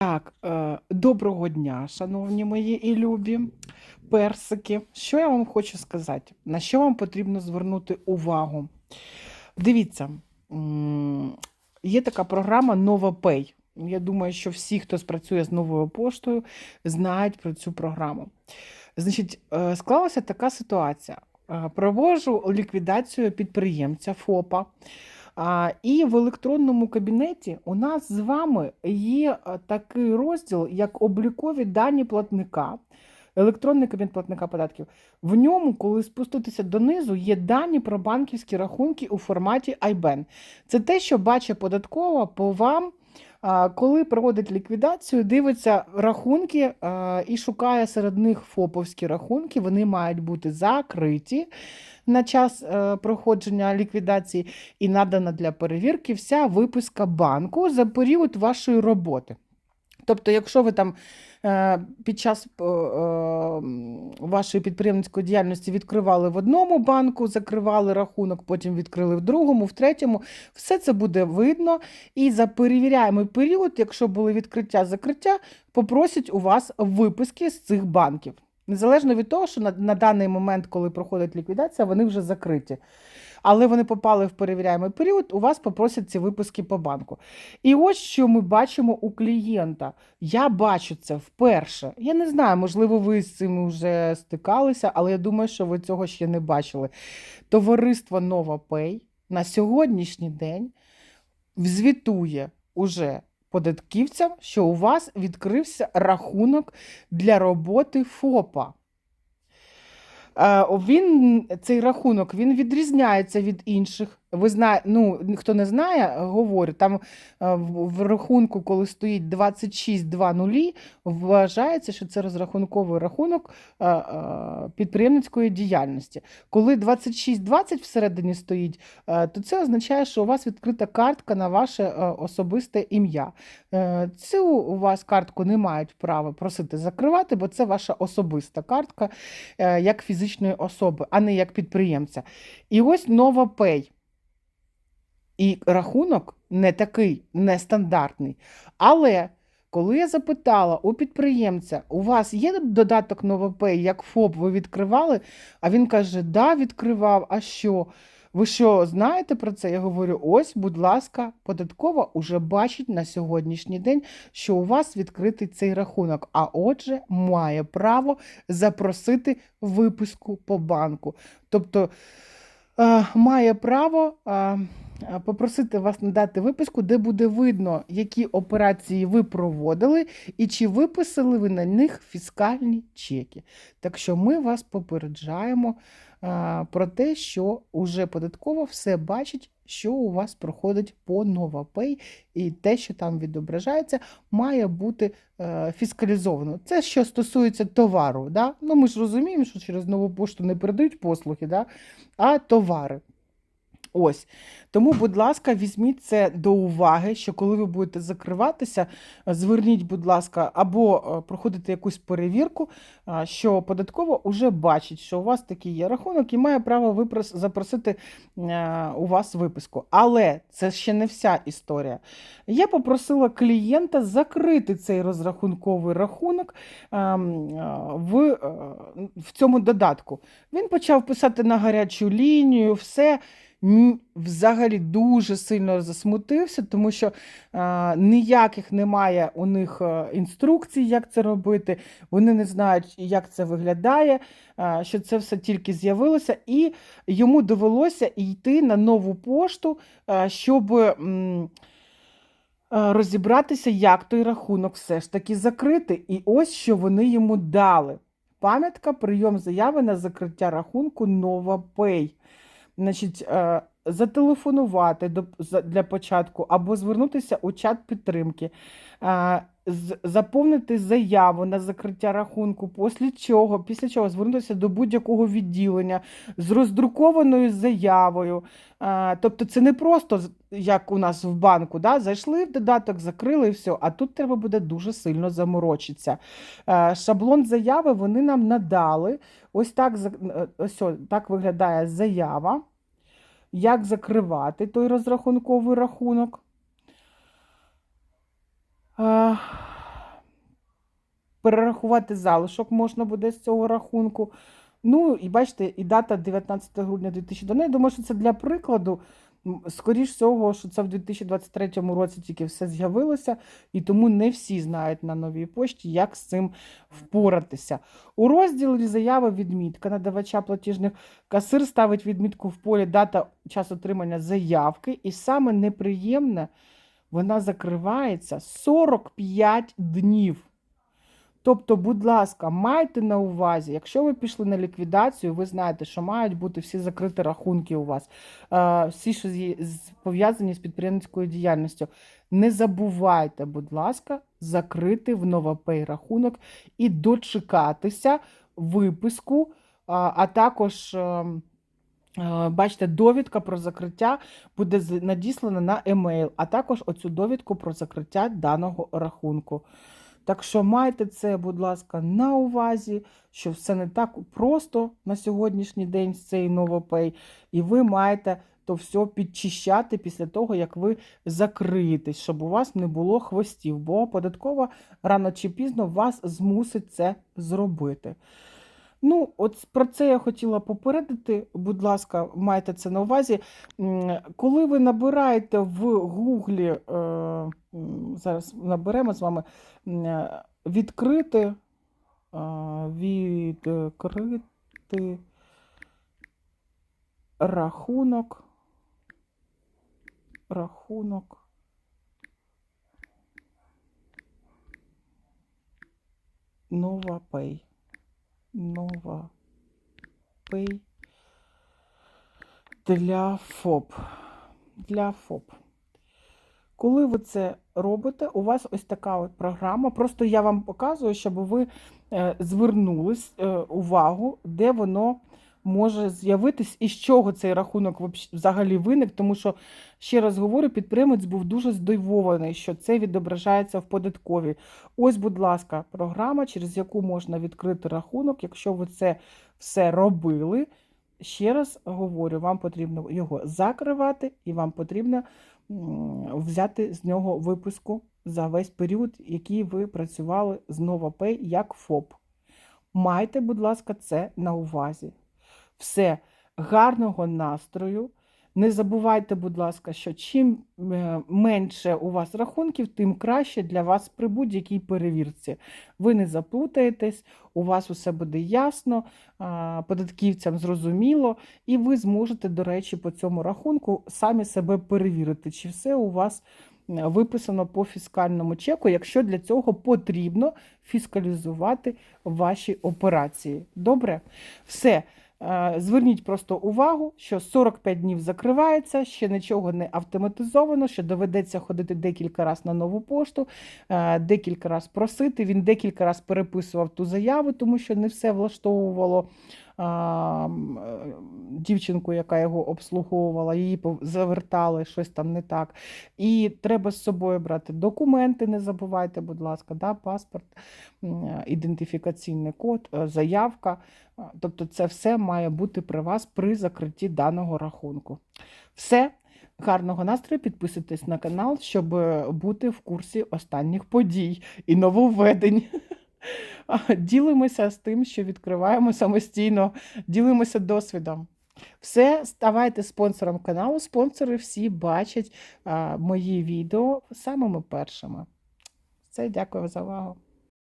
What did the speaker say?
Так, е, доброго дня, шановні мої і любі персики. Що я вам хочу сказати? На що вам потрібно звернути увагу? Дивіться, є така програма NovaPay. Я думаю, що всі, хто спрацює з новою поштою, знають про цю програму. Значить, е, склалася така ситуація. Е, Проводжу ліквідацію підприємця ФОПа. І в електронному кабінеті у нас з вами є е, такий розділ, як облікові дані платника. Електронний кабінет платника податків. В ньому, коли спуститися донизу, є дані про банківські рахунки у форматі IBAN. Це те, що бачить податкова по вам, коли проводить ліквідацію, дивиться рахунки і шукає серед них ФОПовські рахунки. Вони мають бути закриті на час е, проходження ліквідації і надана для перевірки вся виписка банку за період вашої роботи. Тобто, якщо ви там під час е, е, вашої підприємницької діяльності відкривали в одному банку, закривали рахунок, потім відкрили в другому, в третьому, все це буде видно. І за перевіряємий період, якщо були відкриття закриття, попросять у вас виписки з цих банків. Незалежно від того, що на, на даний момент, коли проходить ліквідація, вони вже закриті. Але вони попали в перевіряємий період, у вас попросять ці виписки по банку. І ось що ми бачимо у клієнта. Я бачу це вперше. Я не знаю, можливо, ви з цим вже стикалися, але я думаю, що ви цього ще не бачили. Товариство NovaPay на сьогоднішній день звітує уже податківцям, що у вас відкрився рахунок для роботи ФОПа. Е, Він, цей рахунок він відрізняється від інших. Ви знаєте, ну хто не знає, говорю, там е, в, рахунку, коли стоїть 2620, вважається, що це розрахунковий рахунок е, е, підприємницької діяльності. Коли 2620 всередині стоїть, то це означає, що у вас відкрита картка на ваше особисте ім'я. Цю у вас картку не мають права просити закривати, бо це ваша особиста картка як фізичної особи, а не як підприємця. І ось NovaPay. І рахунок не такий нестандартний. Але коли я запитала у підприємця, у вас є додаток NovaPay, як ФОП ви відкривали? А він каже: Да, відкривав. А що? Ви що знаєте про це? Я говорю: ось, будь ласка, податкова уже бачить на сьогоднішній день, що у вас відкритий цей рахунок. А отже, має право запросити виписку по банку. Тобто е, має право. Е, е, Попросити вас надати виписку, де буде видно, які операції ви проводили і чи виписали ви на них фіскальні чеки. Так що ми вас попереджаємо а, про те, що уже податково все бачить, що у вас проходить по NovaPay, і те, що там відображається, має бути е, фіскалізовано. Це що стосується товару. Да? Ну, ми ж розуміємо, що через нову пошту не передають послуги, да? а товари. Ось. Тому, будь ласка, візьміть це до уваги, що коли ви будете закриватися, е, зверніть, будь ласка, або е, проходите якусь перевірку, що податково вже бачить, що у вас такий є рахунок і має право випрос- запросити е, у вас виписку. Але це ще не вся історія. Я попросила клієнта закрити цей розрахунковий рахунок ем, е, в, е, в цьому додатку. Він почав писати на гарячу лінію, все. Взагалі дуже сильно засмутився, тому що е, ніяких немає у них е, інструкцій, як це робити. Вони не знають, як це виглядає, е, що це все тільки з'явилося, і йому довелося йти на нову пошту, е, щоб. м, Розібратися, як той рахунок все ж таки закрити. І ось що вони йому дали. Пам'ятка, прийом заяви на закриття рахунку NovaPay. Значить, е, зателефонувати для початку або звернутися у чат підтримки, е, заповнити заяву на закриття рахунку, після чого, після чого звернутися до будь-якого відділення з роздрукованою заявою. Е, Тобто це не просто як у нас в банку, да? зайшли в додаток, закрили і все. А тут треба буде дуже сильно заморочитися. Шаблон заяви вони нам надали. Ось так, ось так виглядає заява. Як закривати той розрахунковий рахунок? Перерахувати залишок можна буде з цього рахунку. Ну, і бачите, і дата 19 грудня 2000. Ну, я думаю, що це для прикладу. Скоріш всього, що це в 2023 році тільки все з'явилося, і тому не всі знають на новій пошті, як з цим впоратися. У розділі заяви відмітка надавача платіжних касир ставить відмітку в полі дата час отримання заявки, і саме неприємне, вона закривається 45 днів. Тобто, будь ласка, майте на увазі, якщо ви пішли на ліквідацію, ви знаєте, що мають бути всі закриті рахунки у вас, е, всі, що пов'язані з підприємницькою діяльністю. Не забувайте, будь ласка, закрити в Новопей рахунок і дочекатися виписку, а, також. ем, е, Бачите, довідка про закриття буде надіслана на емейл, а також оцю довідку про закриття даного рахунку. Так що майте це, будь ласка, на увазі, що все не так просто на сьогоднішній день з цей новопей, і ви маєте то все підчищати після того, як ви закриєтесь, щоб у вас не було хвостів, бо податкова рано чи пізно вас змусить це зробити. Ну, от про це я хотіла попередити. Будь ласка, майте це на увазі. Коли ви набираєте в Гуглі, е, зараз наберемо з вами е, відкрити, е, відкрити рахунок, рахунок. Нова Pay. Нова пей для ФОП. Для ФОП. Коли ви це робите, у вас ось така от програма. Просто я вам показую, щоб ви е, звернулись е, увагу, де воно може з'явитись і з чого цей рахунок взагалі виник. Тому що, ще раз говорю, підприємець був дуже здивований, що це відображається в податковій. Ось, будь ласка, програма, через яку можна відкрити рахунок, якщо ви це все робили. Ще раз говорю, вам потрібно його закривати, і вам потрібно взяти з нього виписку за весь період, який ви працювали з NovaPay як ФОП. Майте, будь ласка, це на увазі. Все, гарного настрою. Не забувайте, будь ласка, що чим е, менше у вас рахунків, тим краще для вас при будь-якій перевірці. Ви не заплутаєтесь, у вас усе буде ясно, податківцям зрозуміло, і ви зможете, до речі, по цьому рахунку самі себе перевірити, чи все у вас е, виписано по фіскальному чеку, якщо для цього потрібно фіскалізувати ваші операції. Добре? Все. Е, Зверніть просто увагу, що 45 днів закривається, ще нічого не автоматизовано, що доведеться ходити декілька разів на нову пошту, е, декілька разів просити. Він декілька разів переписував ту заяву, тому що не все влаштовувало а, е, дівчинку, яка його обслуговувала, її завертали, щось там не так. І треба з собою брати документи, не забувайте, будь ласка, да, паспорт, е, ідентифікаційний код, е, заявка. Тобто це все має бути при вас при закритті даного рахунку. Все. Гарного настрою, підписуйтесь на канал, щоб бути в курсі останніх подій і нововведень. Ділимося з тим, що відкриваємо самостійно, ділимося досвідом. Все, ставайте спонсором каналу. Спонсори всі бачать а, мої відео самими першими. Все, дякую за увагу.